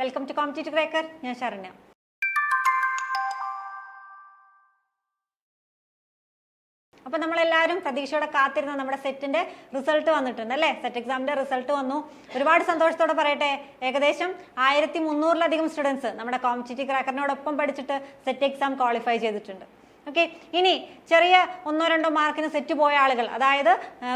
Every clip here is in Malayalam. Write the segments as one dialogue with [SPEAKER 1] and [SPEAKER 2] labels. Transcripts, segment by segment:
[SPEAKER 1] വെൽക്കം ടു കോമ്പറ്റേറ്റീവ് ക്രേക്കർ ഞാൻ ശരണ്യ. അപ്പോൾ നമ്മളെല്ലാവരും പ്രതീക്ഷയോടെ കാത്തിരുന്ന നമ്മുടെ സെറ്റിന്റെ റിസൾട്ട് വന്നിട്ടുണ്ട് അല്ലേ? സെറ്റ് എക്സാമിന്റെ റിസൾട്ട് വന്നു. ഒരുപാട് സന്തോഷത്തോടെ പറയട്ടെ. ഏകദേശം ആയിരത്തി മുന്നൂറിലധികം സ്റ്റുഡൻസ് നമ്മുടെ കോമ്പറ്റേറ്റീവ് ക്രാക്കറിനോടൊപ്പം പഠിച്ചിട്ട് സെറ്റ് എക്സാം ക്വാളിഫൈ ചെയ്തിട്ടുണ്ട്. ഓക്കെ ഇനി ചെറിയ ഒന്നോ രണ്ടോ മാർക്കിന് സെറ്റ് പോയ ആളുകൾ. അതായത്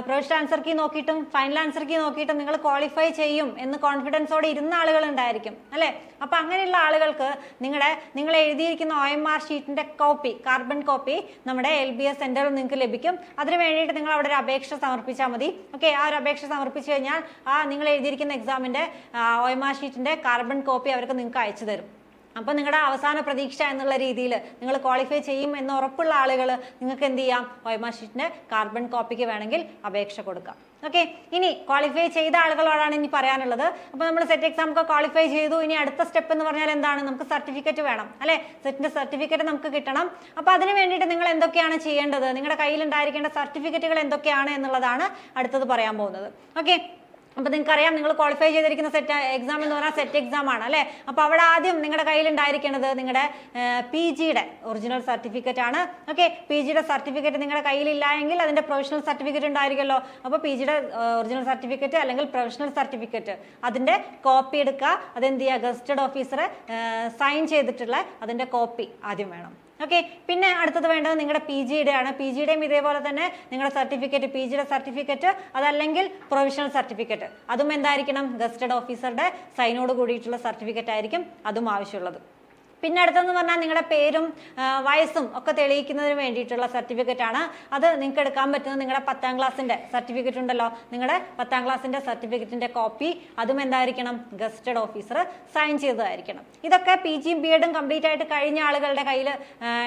[SPEAKER 1] പ്രൊവിഷണൽ ആൻസർ കീ നോക്കിയിട്ടും ഫൈനൽ ആൻസർ കീ നോക്കിയിട്ടും നിങ്ങൾ ക്വാളിഫൈ ചെയ്യും എന്ന് കോൺഫിഡൻസോടെ ഇരുന്ന ആളുകൾ ഉണ്ടായിരിക്കും. അല്ലേ? അപ്പൊ അങ്ങനെയുള്ള ആളുകൾക്ക് നിങ്ങളുടെ നിങ്ങൾ എഴുതിയിരിക്കുന്ന ഒ എം ആർ ഷീറ്റിന്റെ കോപ്പി കാർബൺ കോപ്പി നമ്മുടെ എൽ ബി എസ് സെന്ററിൽ നിങ്ങൾക്ക് ലഭിക്കും. അതിന് വേണ്ടിയിട്ട് നിങ്ങൾ അവിടെ ഒരു അപേക്ഷ സമർപ്പിച്ചാൽ മതി. ഓക്കെ ആ ഒരു അപേക്ഷ സമർപ്പിച്ചു കഴിഞ്ഞാൽ ആ നിങ്ങൾ എഴുതിയിരിക്കുന്ന എക്സാമിന്റെ ഒ എം ആർ ഷീറ്റിന്റെ കാർബൺ കോപ്പി അവർക്ക് നിങ്ങൾക്ക് അയച്ചു തരും. അപ്പോൾ നിങ്ങളുടെ അവസാന പ്രതീക്ഷ എന്നുള്ള രീതിയിൽ നിങ്ങൾ ക്വാളിഫൈ ചെയ്യും എന്ന് ഉറപ്പുള്ള ആളുകൾ നിങ്ങൾക്ക് എന്ത് ചെയ്യാം? ഒയമാ കാർബൺ കോപ്പിക്ക് വേണമെങ്കിൽ അപേക്ഷ കൊടുക്കാം. ഓക്കെ ഇനി ക്വാളിഫൈ ചെയ്ത ആളുകളോടാണ് ഇനി പറയാനുള്ളത്. അപ്പോൾ നമ്മൾ സെറ്റ് എക്സാം ഒക്കെ ക്വാളിഫൈ ചെയ്തു. ഇനി അടുത്ത സ്റ്റെപ്പ് എന്ന് പറഞ്ഞാൽ എന്താണ്? നമുക്ക് സർട്ടിഫിക്കറ്റ് വേണം. അല്ലെ? സെറ്റിന്റെ സർട്ടിഫിക്കറ്റ് നമുക്ക് കിട്ടണം. അപ്പോൾ അതിന് വേണ്ടിയിട്ട് നിങ്ങൾ എന്തൊക്കെയാണ് ചെയ്യേണ്ടത്? നിങ്ങളുടെ കയ്യിൽ ഉണ്ടായിരിക്കേണ്ട സർട്ടിഫിക്കറ്റുകൾ എന്തൊക്കെയാണ് എന്നുള്ളതാണ് അടുത്തത് പറയാൻ പോകുന്നത്. ഓക്കെ അപ്പൊ നിങ്ങൾക്ക് അറിയാം നിങ്ങൾ ക്വാളിഫൈ ചെയ്തിരിക്കുന്ന സെറ്റ് എക്സാം എന്ന് പറഞ്ഞാൽ സെറ്റ് എക്സാം ആണ് അല്ലേ? അപ്പോൾ അവിടെ ആദ്യം നിങ്ങളുടെ കയ്യിൽ ഉണ്ടായിരിക്കേണ്ടത് നിങ്ങളുടെ പി ജിയുടെ ഒറിജിനൽ സർട്ടിഫിക്കറ്റ് ആണ്. ഓക്കെ പി ജിയുടെ സർട്ടിഫിക്കറ്റ് നിങ്ങളുടെ കയ്യിലില്ല എങ്കിൽ അതിന്റെ പ്രൊഫഷണൽ സർട്ടിഫിക്കറ്റ് ഉണ്ടായിരിക്കുമല്ലോ. അപ്പോൾ പി ജിയുടെ ഒറിജിനൽ സർട്ടിഫിക്കറ്റ് അല്ലെങ്കിൽ പ്രൊഫഷണൽ സർട്ടിഫിക്കറ്റ് അതിന്റെ കോപ്പി എടുക്കുക. അതെന്ത് ചെയ്യുക? ഗസ്റ്റഡ് ഓഫീസറെ സൈൻ ചെയ്തിട്ടുള്ള അതിന്റെ കോപ്പി ആദ്യം വേണം. ഓക്കെ പിന്നെ അടുത്തത് വേണ്ടത് നിങ്ങളുടെ പി ജിയുടെ ആണ് പി ജിയുടെയും ഇതേപോലെ തന്നെ നിങ്ങളുടെ സർട്ടിഫിക്കറ്റ് പി ജിയുടെ സർട്ടിഫിക്കറ്റ് അതല്ലെങ്കിൽ പ്രൊവിഷണൽ സർട്ടിഫിക്കറ്റ് അതും എന്തായിരിക്കണം? ഗസ്റ്റഡ് ഓഫീസറുടെ സൈനോട് കൂടിയിട്ടുള്ള സർട്ടിഫിക്കറ്റ് ആയിരിക്കും അതും ആവശ്യമുള്ളത്. പിന്നെ അടുത്തെന്ന് പറഞ്ഞാൽ നിങ്ങളുടെ പേരും വയസ്സും ഒക്കെ തെളിയിക്കുന്നതിന് വേണ്ടിയിട്ടുള്ള സർട്ടിഫിക്കറ്റ് ആണ്. അത് നിങ്ങൾക്ക് എടുക്കാൻ പറ്റുന്നത് നിങ്ങളുടെ പത്താം ക്ലാസ്സിന്റെ സർട്ടിഫിക്കറ്റ് ഉണ്ടല്ലോ. നിങ്ങളുടെ പത്താം ക്ലാസ്സിന്റെ സർട്ടിഫിക്കറ്റിന്റെ കോപ്പി അതും എന്തായിരിക്കണം? ഗസ്റ്റഡ് ഓഫീസർ സൈൻ ചെയ്തതായിരിക്കണം. ഇതൊക്കെ പി ജിയും ബി എഡും കംപ്ലീറ്റ് ആയിട്ട് കഴിഞ്ഞ ആളുകളുടെ കയ്യിൽ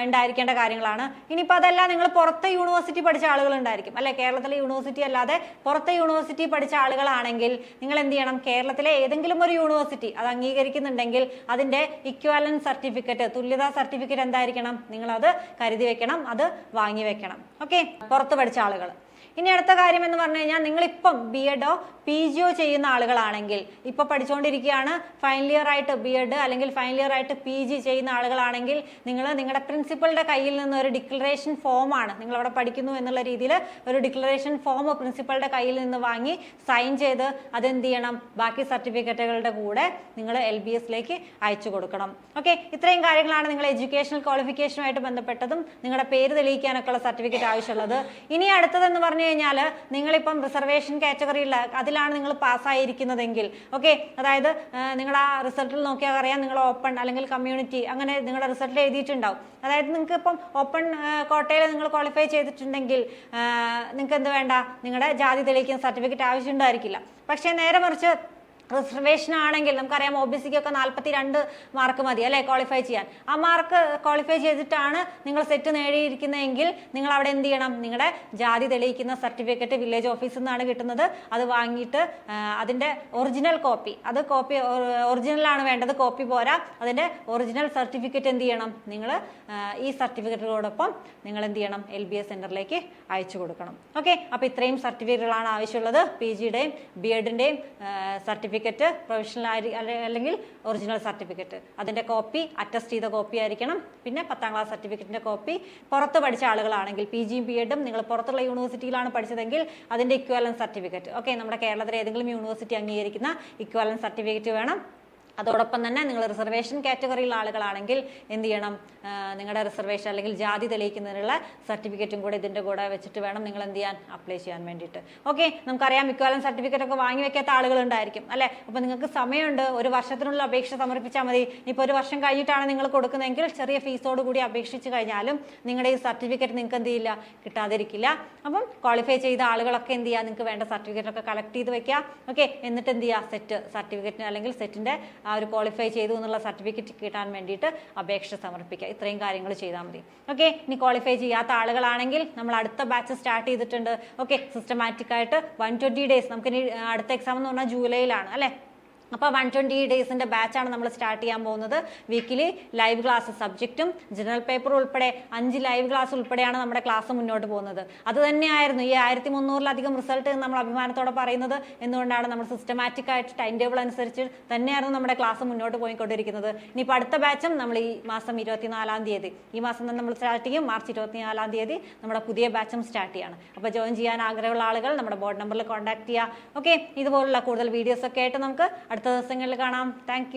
[SPEAKER 1] ഉണ്ടായിരിക്കേണ്ട കാര്യങ്ങളാണ്. ഇനിയിപ്പോൾ അതല്ല നിങ്ങൾ പുറത്തെ യൂണിവേഴ്സിറ്റി പഠിച്ച ആളുകൾ ഉണ്ടായിരിക്കും അല്ലെ? കേരളത്തിലെ യൂണിവേഴ്സിറ്റി അല്ലാതെ പുറത്തെ യൂണിവേഴ്സിറ്റി പഠിച്ച ആളുകളാണെങ്കിൽ നിങ്ങൾ എന്ത് ചെയ്യണം? കേരളത്തിലെ ഏതെങ്കിലും ഒരു യൂണിവേഴ്സിറ്റി അത് അംഗീകരിക്കുന്നുണ്ടെങ്കിൽ അതിന്റെ ഇക്വാലൻ സർട്ടിഫിക്കറ്റ് തുല്യതാ സർട്ടിഫിക്കറ്റ് എന്തായിരിക്കണം? നിങ്ങൾ അത് കരുതി വെക്കണം അത് വാങ്ങി വെക്കണം. ഓക്കെ പുറത്ത് പഠിച്ച ആളുകൾ ഇനി അടുത്ത കാര്യം എന്ന് പറഞ്ഞു കഴിഞ്ഞാൽ നിങ്ങളിപ്പം ബി എഡോ പി ജിയോ ചെയ്യുന്ന ആളുകളാണെങ്കിൽ ഇപ്പൊ പഠിച്ചുകൊണ്ടിരിക്കുകയാണ് ഫൈനൽ ഇയർ ആയിട്ട് ബി എഡ് അല്ലെങ്കിൽ ഫൈനൽ ഇയർ ആയിട്ട് പി ജി ചെയ്യുന്ന ആളുകളാണെങ്കിൽ നിങ്ങൾ നിങ്ങളുടെ പ്രിൻസിപ്പളുടെ കയ്യിൽ നിന്ന് ഒരു ഡിക്ലറേഷൻ ഫോമാണ് നിങ്ങൾ അവിടെ പഠിക്കുന്നു എന്നുള്ള രീതിയിൽ ഒരു ഡിക്ലറേഷൻ ഫോം പ്രിൻസിപ്പളുടെ കയ്യിൽ നിന്ന് വാങ്ങി സൈൻ ചെയ്ത് അതെന്ത് ചെയ്യണം? ബാക്കി സർട്ടിഫിക്കറ്റുകളുടെ കൂടെ നിങ്ങൾ എൽ ബി എസിലേക്ക് അയച്ചു കൊടുക്കണം. ഓക്കെ ഇത്രയും കാര്യങ്ങളാണ് നിങ്ങൾ എഡ്യൂക്കേഷണൽ ക്വാളിഫിക്കേഷനുമായിട്ട് ബന്ധപ്പെട്ടതും നിങ്ങളുടെ പേര് തെളിയിക്കാനൊക്കെ ഉള്ള സർട്ടിഫിക്കറ്റ് ആവശ്യമുള്ളത്. ഇനി അടുത്തതെന്ന് പറഞ്ഞു കഴിഞ്ഞാൽ നിങ്ങളിപ്പം റിസർവേഷൻ കാറ്റഗറിയിൽ അതിലാണ് നിങ്ങൾ പാസ്സായിരിക്കുന്നതെങ്കിൽ ഓക്കെ അതായത് നിങ്ങൾ ആ റിസൾട്ടിൽ നോക്കിയാൽ അറിയാം നിങ്ങൾ ഓപ്പൺ അല്ലെങ്കിൽ കമ്മ്യൂണിറ്റി അങ്ങനെ നിങ്ങളുടെ റിസൾട്ടിൽ എഴുതിയിട്ടുണ്ടാവും. അതായത് നിങ്ങൾക്ക് ഇപ്പം ഓപ്പൺ കോട്ടയിൽ നിങ്ങൾ ക്വാളിഫൈ ചെയ്തിട്ടുണ്ടെങ്കിൽ നിങ്ങൾക്ക് എന്ത് വേണ്ട? നിങ്ങളുടെ ജാതി തെളിയിക്കുന്ന സർട്ടിഫിക്കറ്റ് ആവശ്യമുണ്ടായിരിക്കില്ല. പക്ഷേ നേരെ മറിച്ച് റിസർവേഷൻ ആണെങ്കിൽ നമുക്കറിയാം ഒ ബി സിക്ക് ഒക്കെ നാൽപ്പത്തി രണ്ട് മാർക്ക് മതി അല്ലെ? ക്വാളിഫൈ ചെയ്യാൻ. ആ മാർക്ക് ക്വാളിഫൈ ചെയ്തിട്ടാണ് നിങ്ങൾ സെറ്റ് നേടിയിരിക്കുന്നതെങ്കിൽ നിങ്ങൾ അവിടെ എന്ത് ചെയ്യണം? നിങ്ങളുടെ ജാതി തെളിയിക്കുന്ന സർട്ടിഫിക്കറ്റ് വില്ലേജ് ഓഫീസിൽ നിന്നാണ് കിട്ടുന്നത്. അത് വാങ്ങിയിട്ട് അതിന്റെ ഒറിജിനൽ കോപ്പി അത് കോപ്പി ഒറിജിനൽ ആണ് വേണ്ടത്. കോപ്പി പോരാ. അതിന്റെ ഒറിജിനൽ സർട്ടിഫിക്കറ്റ് എന്ത് ചെയ്യണം? നിങ്ങൾ ഈ സർട്ടിഫിക്കറ്റുകളോടൊപ്പം നിങ്ങൾ എന്ത് ചെയ്യണം? എൽ ബി എസ് സെന്ററിലേക്ക് അയച്ചു കൊടുക്കണം. ഓക്കെ അപ്പൊ ഇത്രയും സർട്ടിഫിക്കറ്റുകളാണ് ആവശ്യമുള്ളത്. പി ജിയുടെയും ബി എഡിന്റെയും സർട്ടിഫിക്കറ്റ് പ്രൊഫഷണൽ അല്ലെങ്കിൽ ഒറിജിനൽ സർട്ടിഫിക്കറ്റ്. അതിന്റെ കോപ്പി അറ്റസ്റ്റ് ചെയ്ത കോപ്പി ആയിരിക്കണം. പിന്നെ പത്താം ക്ലാസ് സർട്ടിഫിക്കറ്റിന്റെ കോപ്പി പുറത്ത് പഠിച്ച ആളുകളാണെങ്കിൽ പി ജിയും ബി എഡും നിങ്ങൾ പുറത്തുള്ള യൂണിവേഴ്സിറ്റിയിലാണ് പഠിച്ചതെങ്കിൽ അതിന്റെ ഇക്വാലൻസ് സർട്ടിഫിക്കറ്റ് ഓക്കെ നമ്മുടെ കേരളത്തിലെ ഏതെങ്കിലും യൂണിവേഴ്സിറ്റി അംഗീകരിക്കുന്ന ഇക്വാലൻസ് സർട്ടിഫിക്കറ്റ് വേണം. അതോടൊപ്പം തന്നെ നിങ്ങൾ റിസർവേഷൻ കാറ്റഗറിയിലുള്ള ആളുകളാണെങ്കിൽ എന്ത് ചെയ്യണം? നിങ്ങളുടെ റിസർവേഷൻ അല്ലെങ്കിൽ ജാതി തെളിയിക്കുന്നതിനുള്ള സർട്ടിഫിക്കറ്റും കൂടെ ഇതിന്റെ കൂടെ വെച്ചിട്ട് വേണം നിങ്ങൾ എന്ത് ചെയ്യാൻ അപ്ലൈ ചെയ്യാൻ വേണ്ടിയിട്ട്. ഓക്കെ നമുക്കറിയാം മിക്കവാറും സർട്ടിഫിക്കറ്റ് ഒക്കെ വാങ്ങി വെക്കാത്ത ആളുകളുണ്ടായിരിക്കും അല്ലേ? അപ്പൊ നിങ്ങൾക്ക് സമയമുണ്ട് ഒരു വർഷത്തിനുള്ള അപേക്ഷ സമർപ്പിച്ചാൽ മതി. ഇനിയിപ്പോൾ ഒരു വർഷം കഴിഞ്ഞിട്ടാണ് നിങ്ങൾ കൊടുക്കുന്നതെങ്കിൽ ചെറിയ ഫീസോട് കൂടി അപേക്ഷിച്ച് കഴിഞ്ഞാലും നിങ്ങളുടെ ഈ സർട്ടിഫിക്കറ്റ് നിങ്ങൾക്ക് എന്ത് ചെയ്യില്ല? കിട്ടാതിരിക്കില്ല. അപ്പം ക്വാളിഫൈ ചെയ്ത ആളുകളൊക്കെ എന്ത് ചെയ്യുക നിങ്ങൾക്ക് വേണ്ട സർട്ടിഫിക്കറ്റ് ഒക്കെ കളക്ട് ചെയ്ത് വെക്കുക ഓക്കെ എന്നിട്ട് എന്ത് ചെയ്യുക സെറ്റ് സർട്ടിഫിക്കറ്റിന് അല്ലെങ്കിൽ സെറ്റിന്റെ ആ ഒരു ക്വാളിഫൈ ചെയ്തു എന്നുള്ള സർട്ടിഫിക്കറ്റ് കിട്ടാൻ വേണ്ടിയിട്ട് അപേക്ഷ സമർപ്പിക്കുക. ഇത്രയും കാര്യങ്ങൾ ചെയ്താൽ മതി. ഓക്കെ ഇനി ക്വാളിഫൈ ചെയ്യാത്ത ആളുകളാണെങ്കിൽ നമ്മൾ അടുത്ത ബാച്ച് സ്റ്റാർട്ട് ചെയ്തിട്ടുണ്ട്. ഓക്കെ സിസ്റ്റമാറ്റിക് ആയിട്ട് വൺ ട്വന്റി ഡേയ്സ് നമുക്ക് ഇനി അടുത്ത എക്സാം എന്ന് പറഞ്ഞാൽ ജൂലൈയിലാണ്. അല്ലേ? അപ്പോൾ വൺ ട്വന്റി ഡേയ്സിന്റെ ബാച്ചാണ് നമ്മൾ സ്റ്റാർട്ട് ചെയ്യാൻ പോകുന്നത്. വീക്കിലി ലൈവ് ക്ലാസ് സബ്ജക്റ്റും ജനറൽ പേപ്പർ ഉൾപ്പെടെ അഞ്ച് ലൈവ് ക്ലാസ് ഉൾപ്പെടെയാണ് നമ്മുടെ ക്ലാസ് മുന്നോട്ട് പോകുന്നത്. അത് തന്നെയായിരുന്നു ഈ ആയിരത്തി മുന്നൂറിലധികം റിസൾട്ട് നമ്മൾ അഭിമാനത്തോടെ പറയുന്നത്. എന്തുകൊണ്ടാണ് നമ്മൾ സിസ്റ്റമാറ്റിക് ആയിട്ട് ടൈം ടേബിൾ അനുസരിച്ച് തന്നെയായിരുന്നു നമ്മുടെ ക്ലാസ് മുന്നോട്ട് പോയിക്കൊണ്ടിരിക്കുന്നത്. ഇനിയിപ്പോൾ അടുത്ത ബാച്ചും നമ്മൾ ഈ മാസം ഇരുപത്തിനാലാം തീയതി. ഈ മാസം തന്നെ നമ്മൾ സ്റ്റാർട്ട് ചെയ്യും. മാർച്ച് ഇരുപത്തിനാലാം തീയതി നമ്മുടെ പുതിയ ബാച്ചും സ്റ്റാർട്ട് ചെയ്യാണ്. അപ്പോൾ ജോയിൻ ചെയ്യാൻ ആഗ്രഹമുള്ള ആളുകൾ നമ്മുടെ ബോർഡ് നമ്പറിൽ കോൺടാക്ട് ചെയ്യുക ഓക്കെ ഇതുപോലുള്ള കൂടുതൽ വീഡിയോസ് ഒക്കെ ആയിട്ട് നമുക്ക് അടുത്ത ദിവസങ്ങളിൽ കാണാം. താങ്ക്